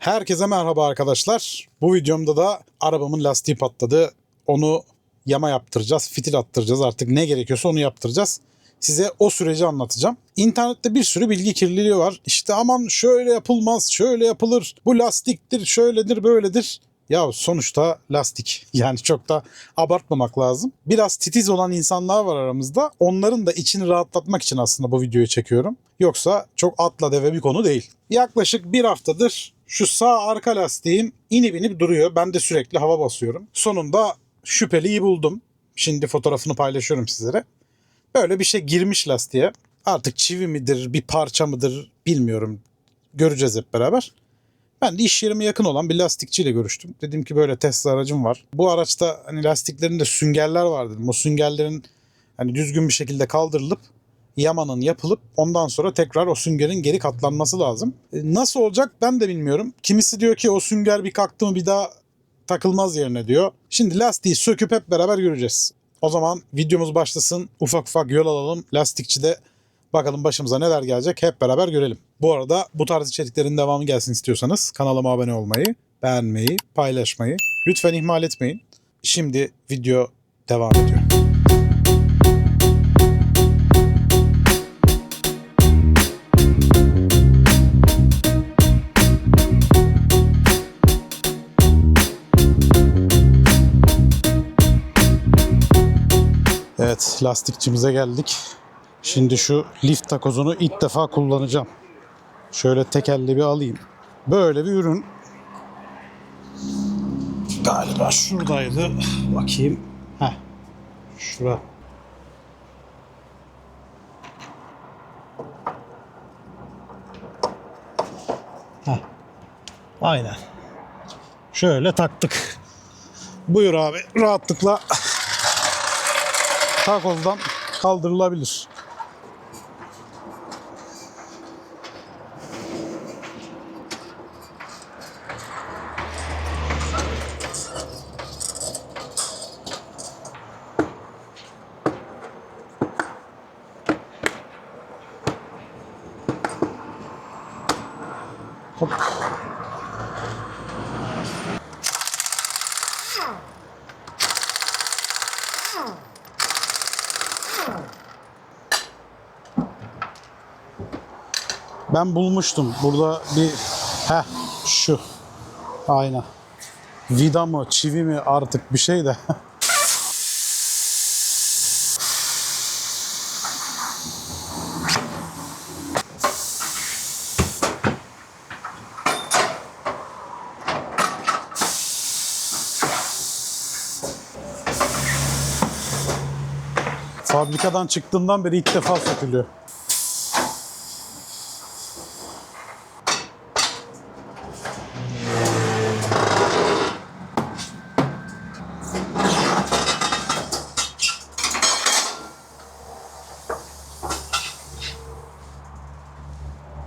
Herkese merhaba arkadaşlar. Bu videomda da arabamın lastiği patladı. Onu yama yaptıracağız, fitil attıracağız artık ne gerekiyorsa onu yaptıracağız. Size o süreci anlatacağım. İnternette bir sürü bilgi kirliliği var. İşte aman şöyle yapılmaz, şöyle yapılır. Bu lastiktir, şöyledir, böyledir. Ya sonuçta lastik. Yani çok da abartmamak lazım. Biraz titiz olan insanlar var aramızda. Onların da içini rahatlatmak için aslında bu videoyu çekiyorum. Yoksa çok atla deve bir konu değil. Yaklaşık bir haftadır şu sağ arka lastiğim inip inip duruyor. Ben de sürekli hava basıyorum. Sonunda şüpheliyi buldum. Şimdi fotoğrafını paylaşıyorum sizlere. Böyle bir şey girmiş lastiğe. Artık çivi midir, bir parça mıdır bilmiyorum. Göreceğiz hep beraber. Ben de iş yerime yakın olan bir lastikçiyle görüştüm. Dedim ki böyle Tesla aracım var. Bu araçta hani lastiklerinde süngerler var dedim. O süngerlerin hani düzgün bir şekilde kaldırılıp yamanın yapılıp ondan sonra tekrar o süngerin geri katlanması lazım. E, Nasıl olacak ben de bilmiyorum. Kimisi diyor ki o sünger bir kalktı mı bir daha takılmaz yerine diyor. Şimdi lastiği söküp hep beraber göreceğiz. O zaman videomuz başlasın. Ufak ufak yol alalım. Lastikçide bakalım başımıza neler gelecek hep beraber görelim. Bu arada bu tarz içeriklerin devamı gelsin istiyorsanız kanalıma abone olmayı, beğenmeyi, paylaşmayı lütfen ihmal etmeyin. Şimdi video devam ediyor. Evet lastikçimize geldik. Şimdi şu lift takozunu ilk defa kullanacağım. Şöyle tekerli bir alayım. Böyle bir ürün. Galiba şuradaydı. Bakayım. Heh. Şura. Heh. Aynen. Şöyle taktık. Buyur abi rahatlıkla takozdan kaldırılabilir. Ben bulmuştum. Burada bir heh şu. Aynen. Vida mı, çivi mi artık bir şey de. Fabrikadan çıktığından beri ilk defa sökülüyor.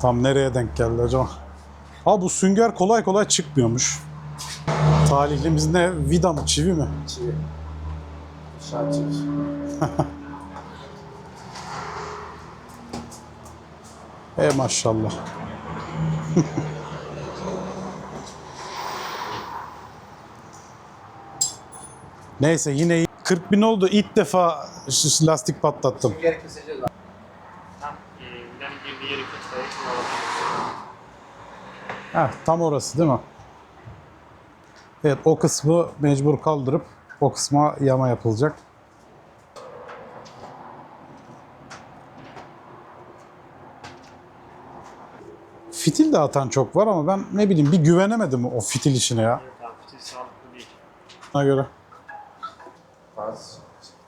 Tam nereye denk geldi acaba? Ha bu sünger kolay kolay çıkmıyormuş. Talihlimiz ne? Vida mı? Çivi mi? Çivi. Şart çivi. E maşallah. Neyse yine iyi. 40 bin oldu. İlk defa lastik patlattım. Geri keseceğiz abi. Tam elimden girdiği yeri keserek Heh, tam orası değil mi? Evet o kısmı mecbur kaldırıp o kısma yama yapılacak. Fitil de atan çok var ama ben ne bileyim bir güvenemedim o fitil işine ya. Tamam, fitil sağlıklı değil. Ona göre. Bazı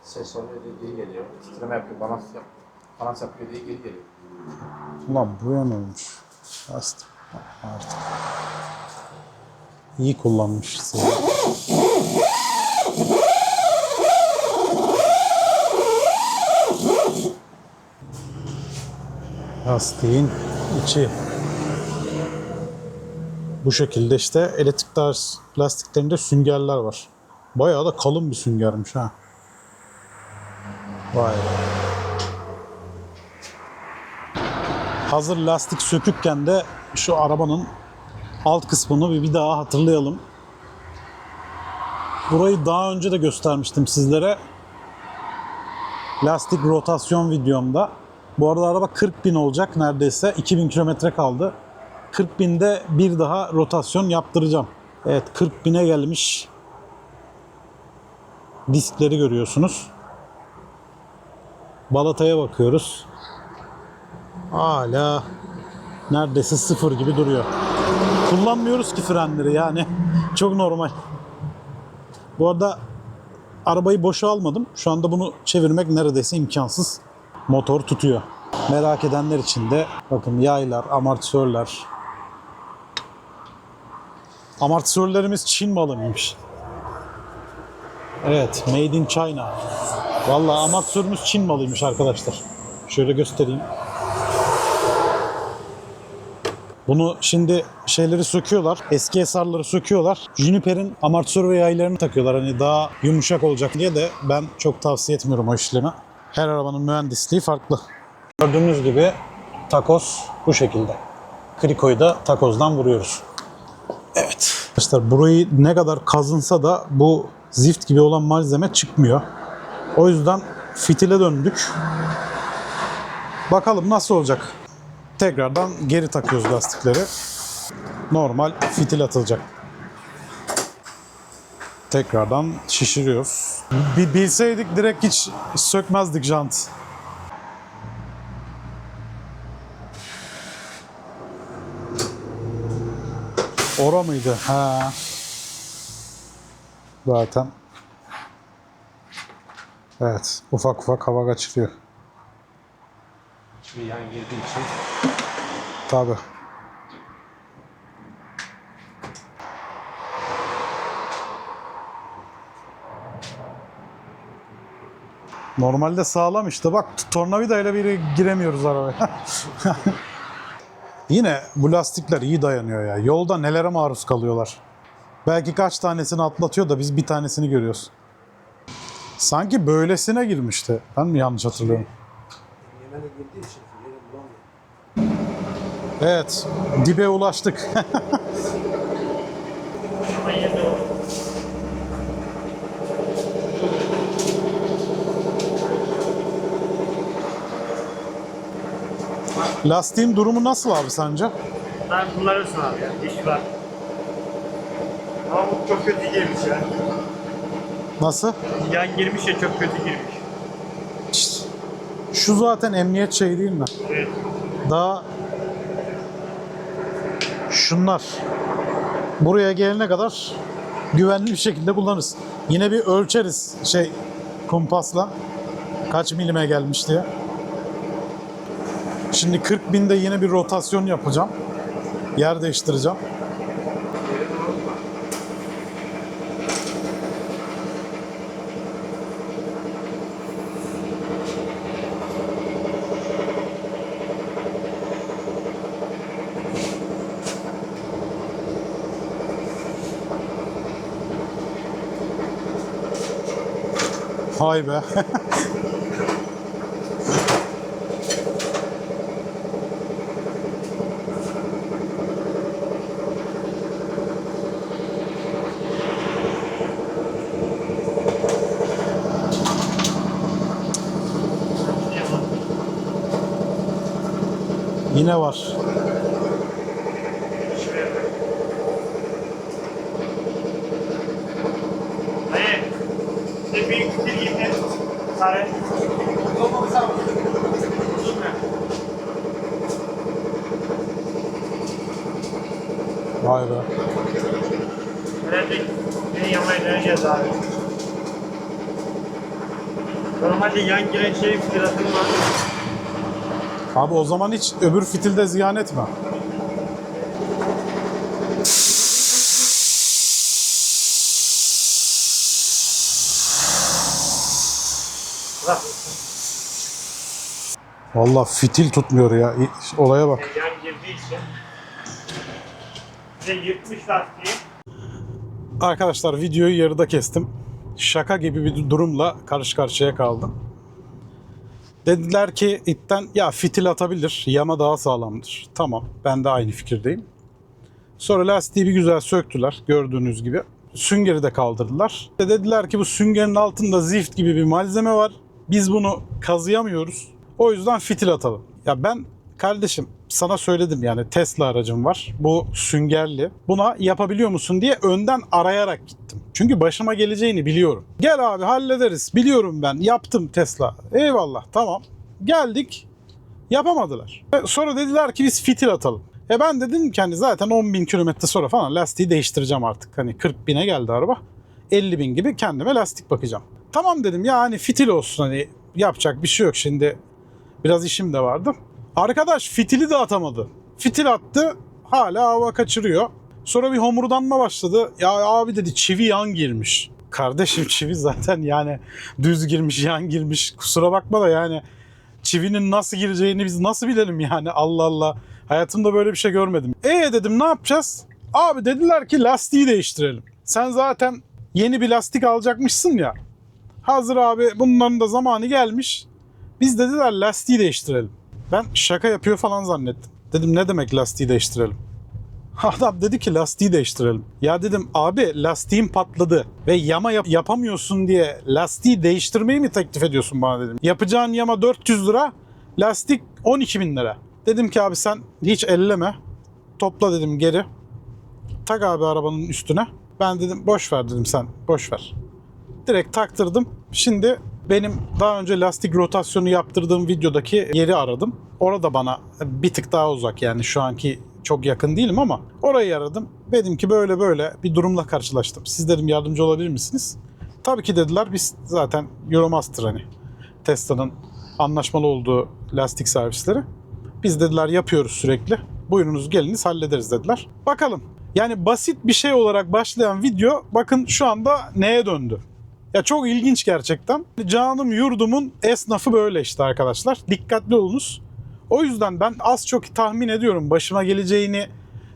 ses oluyor diye geri geliyor. Titreme yapıyor, balans, yap, balans yapıyor diye geri geliyor. Ulan bu yan olmuş. Artık. İyi kullanmışız. ya. Lastiğin içi. Bu şekilde işte elektrik tarz lastiklerinde süngerler var. Bayağı da kalın bir süngermiş ha. Vay be. Hazır lastik sökükken de şu arabanın alt kısmını bir, bir daha hatırlayalım. Burayı daha önce de göstermiştim sizlere. Lastik rotasyon videomda. Bu arada araba 40 bin olacak neredeyse. 2000 kilometre kaldı. 40 binde bir daha rotasyon yaptıracağım. Evet 40 bine gelmiş. Diskleri görüyorsunuz. Balataya bakıyoruz. Hala neredeyse sıfır gibi duruyor. Kullanmıyoruz ki frenleri yani. Çok normal. Bu arada arabayı boşa almadım. Şu anda bunu çevirmek neredeyse imkansız. Motor tutuyor. Merak edenler için de bakın yaylar, amortisörler. Amortisörlerimiz Çin malıymış. Evet, Made in China. Vallahi amortisörümüz Çin malıymış arkadaşlar. Şöyle göstereyim. Bunu şimdi şeyleri söküyorlar. Eski esarları söküyorlar. Juniper'in amortisör ve yaylarını takıyorlar. Hani daha yumuşak olacak diye de ben çok tavsiye etmiyorum o işlemi. Her arabanın mühendisliği farklı. Gördüğünüz gibi takoz bu şekilde. Krikoyu da takozdan vuruyoruz. Evet. Arkadaşlar burayı ne kadar kazınsa da bu zift gibi olan malzeme çıkmıyor. O yüzden fitile döndük. Bakalım nasıl olacak. Tekrardan geri takıyoruz lastikleri. Normal fitil atılacak. Tekrardan şişiriyoruz. Bir bilseydik direkt hiç sökmezdik jant. Ora mıydı? Ha. Zaten. Evet. Ufak ufak hava kaçırıyor. Bir yan girdiği için Tabii. Normalde sağlam işte bak tornavidayla biri giremiyoruz arabaya. Yine bu lastikler iyi dayanıyor ya. Yolda nelere maruz kalıyorlar. Belki kaç tanesini atlatıyor da biz bir tanesini görüyoruz. Sanki böylesine girmişti. Ben mi yanlış hatırlıyorum? Yemen'e girdiği için yeri bulamıyor. Evet, dibe ulaştık. Lastiğin durumu nasıl abi sence? Ben bunları abi ya. Diş var. Ama bu çok kötü girmiş ya. Nasıl? Yan girmiş ya çok kötü girmiş. Şu zaten emniyet şeyi değil mi? Evet. Daha şunlar buraya gelene kadar güvenli bir şekilde kullanırız. Yine bir ölçeriz şey kumpasla kaç milime gelmiş diye. Şimdi 40 binde yine bir rotasyon yapacağım. Yer değiştireceğim. Hay be. Yine var. Hayır. İşte büyük fitil gibi. Sarı. Uzun mu? Vay be. Herhalde beni yapmaya deneyeceğiz abi. Normalde yan giren şey filatım var. Abi o zaman hiç öbür fitilde ziyan etme. Bırak. Vallahi fitil tutmuyor ya. Olaya bak. Yan girdiği için. De yırtmış lastiği. Arkadaşlar videoyu yarıda kestim. Şaka gibi bir durumla karşı karşıya kaldım. Dediler ki itten ya fitil atabilir, yama daha sağlamdır. Tamam ben de aynı fikirdeyim. Sonra lastiği bir güzel söktüler gördüğünüz gibi. Süngeri de kaldırdılar. Ve dediler ki bu süngerin altında zift gibi bir malzeme var. Biz bunu kazıyamıyoruz. O yüzden fitil atalım. Ya ben kardeşim sana söyledim yani Tesla aracım var. Bu süngerli. Buna yapabiliyor musun diye önden arayarak gittim. Çünkü başıma geleceğini biliyorum. Gel abi hallederiz. Biliyorum ben. Yaptım Tesla. Eyvallah tamam. Geldik. Yapamadılar. E, Sonra dediler ki biz fitil atalım. E ben dedim ki hani zaten 10 bin kilometre sonra falan lastiği değiştireceğim artık. Hani 40 bine geldi araba. 50 bin gibi kendime lastik bakacağım. Tamam dedim ya hani fitil olsun hani yapacak bir şey yok şimdi. Biraz işim de vardı. Arkadaş fitili de atamadı. Fitil attı hala hava kaçırıyor. Sonra bir homurdanma başladı. Ya abi dedi çivi yan girmiş. Kardeşim çivi zaten yani düz girmiş yan girmiş. Kusura bakma da yani çivinin nasıl gireceğini biz nasıl bilelim yani Allah Allah. Hayatımda böyle bir şey görmedim. E dedim ne yapacağız? Abi dediler ki lastiği değiştirelim. Sen zaten yeni bir lastik alacakmışsın ya. Hazır abi bunların da zamanı gelmiş. Biz dediler lastiği değiştirelim. Ben şaka yapıyor falan zannettim. Dedim ne demek lastiği değiştirelim? Adam dedi ki lastiği değiştirelim. Ya dedim abi lastiğim patladı ve yama yap- yapamıyorsun diye lastiği değiştirmeyi mi teklif ediyorsun bana dedim. Yapacağın yama 400 lira, lastik 12 bin lira. Dedim ki abi sen hiç elleme. Topla dedim geri. Tak abi arabanın üstüne. Ben dedim boş ver dedim sen boş ver. Direkt taktırdım. Şimdi benim daha önce lastik rotasyonu yaptırdığım videodaki yeri aradım. Orada bana bir tık daha uzak yani şu anki çok yakın değilim ama orayı aradım. Dedim ki böyle böyle bir durumla karşılaştım. Siz dedim yardımcı olabilir misiniz? Tabii ki dediler biz zaten Euromaster hani Tesla'nın anlaşmalı olduğu lastik servisleri. Biz dediler yapıyoruz sürekli. Buyurunuz geliniz hallederiz dediler. Bakalım. Yani basit bir şey olarak başlayan video bakın şu anda neye döndü. Ya çok ilginç gerçekten. Canım yurdumun esnafı böyle işte arkadaşlar. Dikkatli olunuz. O yüzden ben az çok tahmin ediyorum başıma geleceğini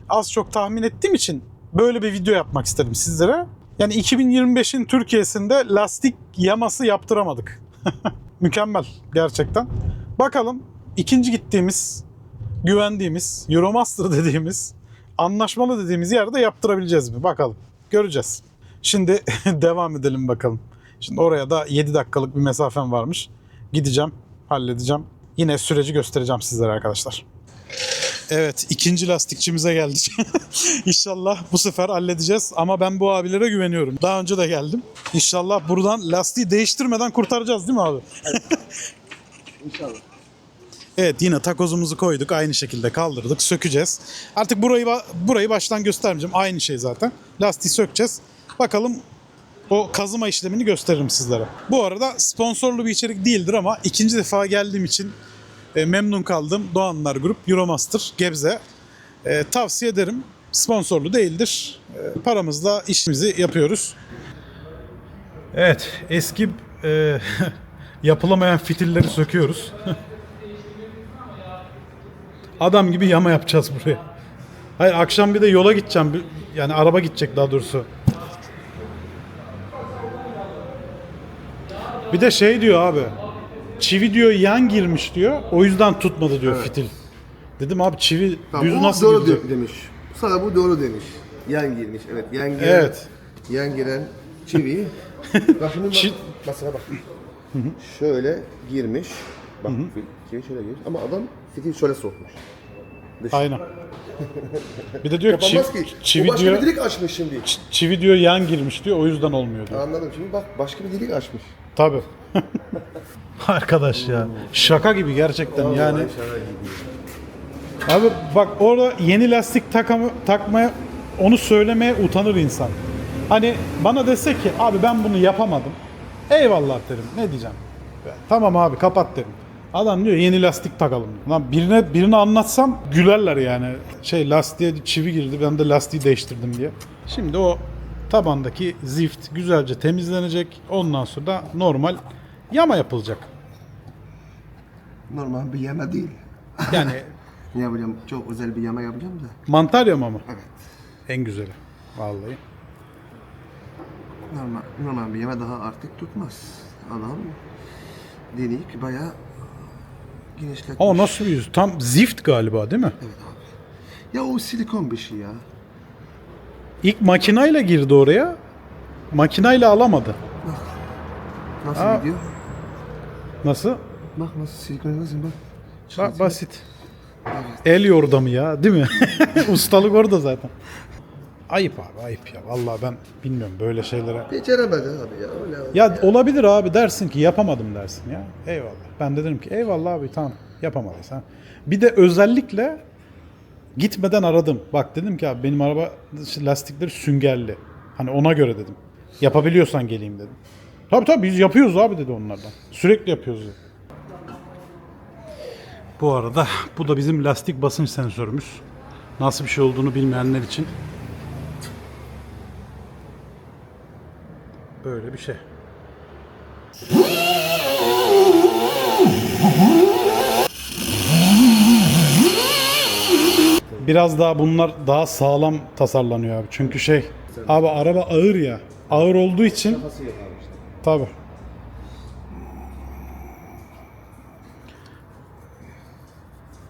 az çok tahmin ettiğim için böyle bir video yapmak istedim sizlere. Yani 2025'in Türkiye'sinde lastik yaması yaptıramadık. Mükemmel gerçekten. Bakalım ikinci gittiğimiz, güvendiğimiz, Euromaster dediğimiz, anlaşmalı dediğimiz yerde yaptırabileceğiz mi? Bakalım. Göreceğiz. Şimdi devam edelim bakalım. Şimdi oraya da 7 dakikalık bir mesafem varmış. Gideceğim, halledeceğim. Yine süreci göstereceğim sizlere arkadaşlar. Evet, ikinci lastikçimize geldik. İnşallah bu sefer halledeceğiz ama ben bu abilere güveniyorum. Daha önce de geldim. İnşallah buradan lastiği değiştirmeden kurtaracağız değil mi abi? İnşallah. Evet yine takozumuzu koyduk aynı şekilde kaldırdık sökeceğiz. Artık burayı burayı baştan göstermeyeceğim aynı şey zaten. Lastiği sökeceğiz. Bakalım o kazıma işlemini gösteririm sizlere. Bu arada sponsorlu bir içerik değildir ama ikinci defa geldiğim için e, memnun kaldım. Doğanlar Grup Euromaster Gebze. E, tavsiye ederim. Sponsorlu değildir. E, paramızla işimizi yapıyoruz. Evet eski e, yapılamayan fitilleri söküyoruz. Adam gibi yama yapacağız buraya. Hayır akşam bir de yola gideceğim. Yani araba gidecek daha doğrusu. Bir de şey diyor abi. Çivi diyor yan girmiş diyor. O yüzden tutmadı diyor fitil. Dedim abi çivi Tamam, düz bu nasıl doğru girecek? de- demiş. Sana bu doğru demiş. Yan girmiş. Evet. Yan giren, Evet. Yan giren çivi. bak şimdi bak. Çi- Mesela bak. şöyle girmiş. Bak çivi şöyle girmiş. Ama adam fitil şöyle sokmuş. Dış. Aynen. Bir de diyor ki Kapanmaz çiv- ki. çivi başka diyor bir delik açmış şimdi. çivi diyor yan girmiş diyor o yüzden olmuyor diyor. Anladım. Şimdi bak başka bir delik açmış. Tabii. Arkadaş ya şaka gibi gerçekten yani. Abi bak orada yeni lastik takama, takmaya onu söylemeye utanır insan. Hani bana dese ki abi ben bunu yapamadım. Eyvallah derim. Ne diyeceğim? Tamam abi kapat derim. Adam diyor yeni lastik takalım. Lan birine birine anlatsam gülerler yani. Şey lastiğe çivi girdi ben de lastiği değiştirdim diye. Şimdi o tabandaki zift güzelce temizlenecek. Ondan sonra da normal yama yapılacak. Normal bir yama değil. Yani Ne yapacağım? Çok özel bir yama yapacağım da. mantar yama mı? Evet. En güzeli. Vallahi. Normal, normal bir yeme daha artık tutmaz. Adam denik bayağı genişletmiş. Ama nasıl bir yüz? Tam zift galiba değil mi? Ya o silikon bir şey ya. İlk makinayla girdi oraya. Makinayla alamadı. Nasıl Aa. gidiyor? Nasıl? Bak nasıl silikonize bak. Bak basit. El yordamı ya değil mi? Ustalık orada zaten. Ayıp abi ayıp ya. Vallahi ben bilmiyorum böyle şeylere. Beceremedi abi ya. Öyle. Ya olabilir abi dersin ki yapamadım dersin ya. Eyvallah. Ben de dedim ki eyvallah abi tamam yapamadıysan. Bir de özellikle gitmeden aradım. Bak dedim ki abi benim araba lastikleri süngerli. Hani ona göre dedim. Yapabiliyorsan geleyim dedim. Tabii tabii biz yapıyoruz abi dedi onlardan. Sürekli yapıyoruz dedi. Bu arada bu da bizim lastik basınç sensörümüz. Nasıl bir şey olduğunu bilmeyenler için. Böyle bir şey. Biraz daha bunlar daha sağlam tasarlanıyor abi. Çünkü şey abi araba ağır ya. Ağır olduğu için tabi.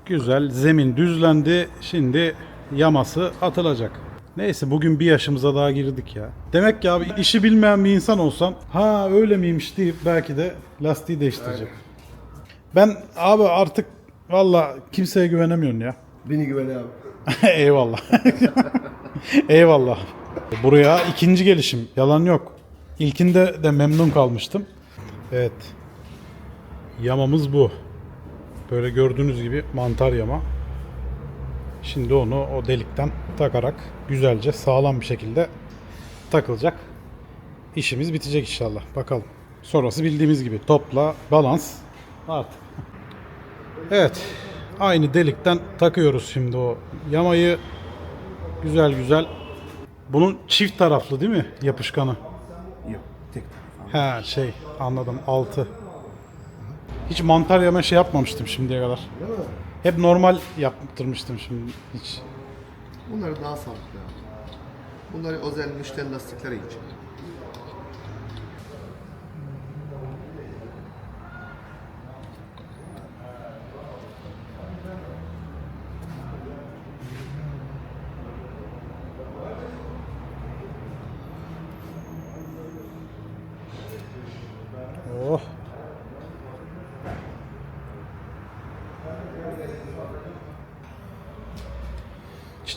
Güzel zemin düzlendi. Şimdi yaması atılacak. Neyse bugün bir yaşımıza daha girdik ya. Demek ki abi işi bilmeyen bir insan olsan ha öyle miymiş deyip belki de lastiği değiştirecek. Ben abi artık valla kimseye güvenemiyorum ya. Beni güvene abi. Eyvallah. Eyvallah. Buraya ikinci gelişim. Yalan yok. İlkinde de memnun kalmıştım. Evet. Yamamız bu. Böyle gördüğünüz gibi mantar yama. Şimdi onu o delikten takarak güzelce sağlam bir şekilde takılacak. İşimiz bitecek inşallah. Bakalım. Sonrası bildiğimiz gibi topla, balans artık. Evet. Aynı delikten takıyoruz şimdi o yamayı. Güzel güzel. Bunun çift taraflı değil mi yapışkanı? Yok. Tek taraf. He şey anladım altı. Hiç mantar yama şey yapmamıştım şimdiye kadar. Değil mi? Hep normal yaptırmıştım şimdi hiç. Bunlar daha sağlıklı. Bunları özel müşteri lastikleri için.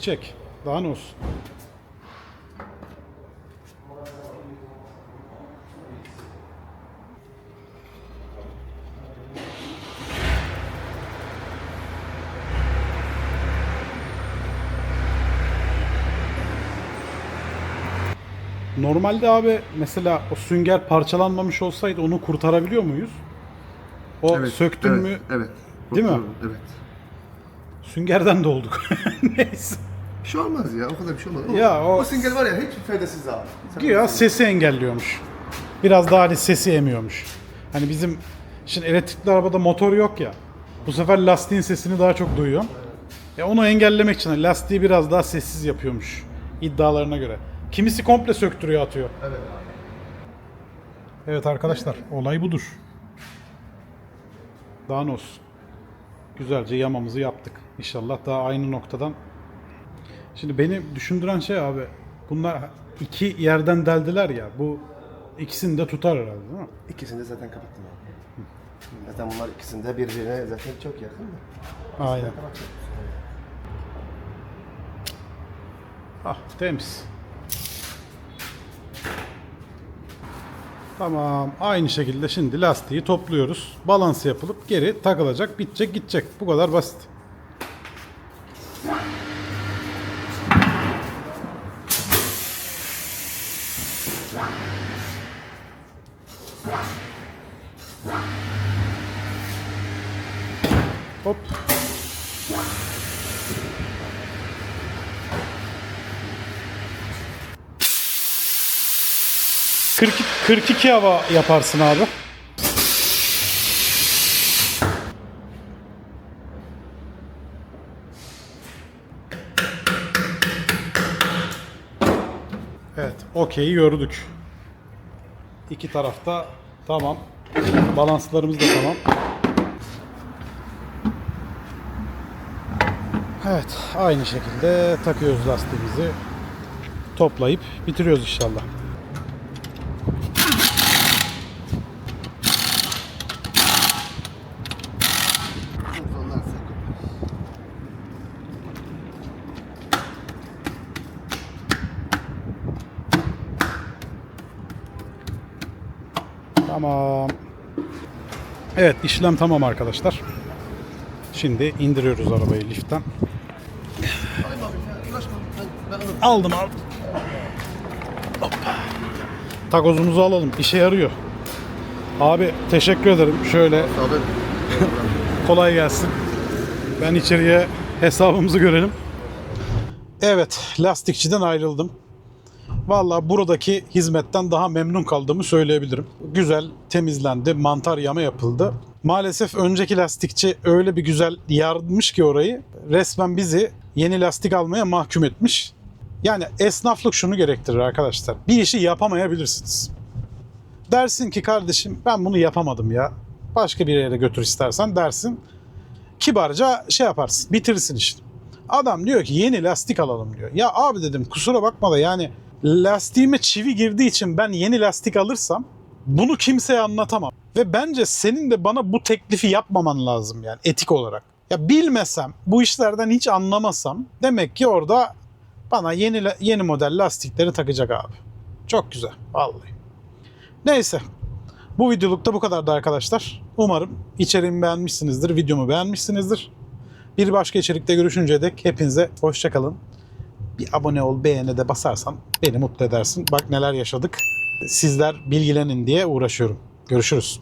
Çiçek. Daha ne olsun? Normalde abi mesela o sünger parçalanmamış olsaydı onu kurtarabiliyor muyuz? O söktün mü? Evet. Değil mi? Evet. Süngerden de olduk. Neyse. Bir şey olmaz ya. O kadar bir şey olmaz. Ya o- o single var ya hiç faydasız abi. Sen- Güya sesi engelliyormuş. Biraz daha hani sesi emiyormuş. Hani bizim şimdi elektrikli arabada motor yok ya. Bu sefer lastiğin sesini daha çok duyuyor. E onu engellemek için lastiği biraz daha sessiz yapıyormuş iddialarına göre. Kimisi komple söktürüyor atıyor. Evet. Evet arkadaşlar olay budur. Daha ne olsun. Güzelce yamamızı yaptık. İnşallah daha aynı noktadan. Şimdi beni düşündüren şey abi bunlar iki yerden deldiler ya bu ikisini de tutar herhalde değil mi? İkisini de zaten kapattım abi. Zaten bunlar ikisinde birbirine zaten çok yakın da. Aynen. Ah temiz. Tamam. Aynı şekilde şimdi lastiği topluyoruz. Balans yapılıp geri takılacak, bitecek, gidecek. Bu kadar basit. 40, 42 hava yaparsın abi. Evet, okeyi gördük. İki tarafta tamam. Balanslarımız da tamam. Evet, aynı şekilde takıyoruz lastiğimizi. Toplayıp bitiriyoruz inşallah. Evet işlem tamam arkadaşlar. Şimdi indiriyoruz arabayı liften. Aldım aldım. Hop. Takozumuzu alalım. İşe yarıyor. Abi teşekkür ederim. Şöyle kolay gelsin. Ben içeriye hesabımızı görelim. Evet, lastikçiden ayrıldım. Valla buradaki hizmetten daha memnun kaldığımı söyleyebilirim. Güzel temizlendi, mantar yama yapıldı. Maalesef önceki lastikçi öyle bir güzel yarmış ki orayı resmen bizi yeni lastik almaya mahkum etmiş. Yani esnaflık şunu gerektirir arkadaşlar. Bir işi yapamayabilirsiniz. Dersin ki kardeşim ben bunu yapamadım ya. Başka bir yere götür istersen dersin. Kibarca şey yaparsın, bitirirsin işini. Adam diyor ki yeni lastik alalım diyor. Ya abi dedim kusura bakma da yani lastiğime çivi girdiği için ben yeni lastik alırsam bunu kimseye anlatamam. Ve bence senin de bana bu teklifi yapmaman lazım yani etik olarak. Ya bilmesem, bu işlerden hiç anlamasam demek ki orada bana yeni yeni model lastikleri takacak abi. Çok güzel vallahi. Neyse. Bu videolukta bu kadardı arkadaşlar. Umarım içeriğimi beğenmişsinizdir, videomu beğenmişsinizdir. Bir başka içerikte görüşünceye dek hepinize hoşçakalın. Bir abone ol, beğene de basarsan beni mutlu edersin. Bak neler yaşadık. Sizler bilgilenin diye uğraşıyorum. Görüşürüz.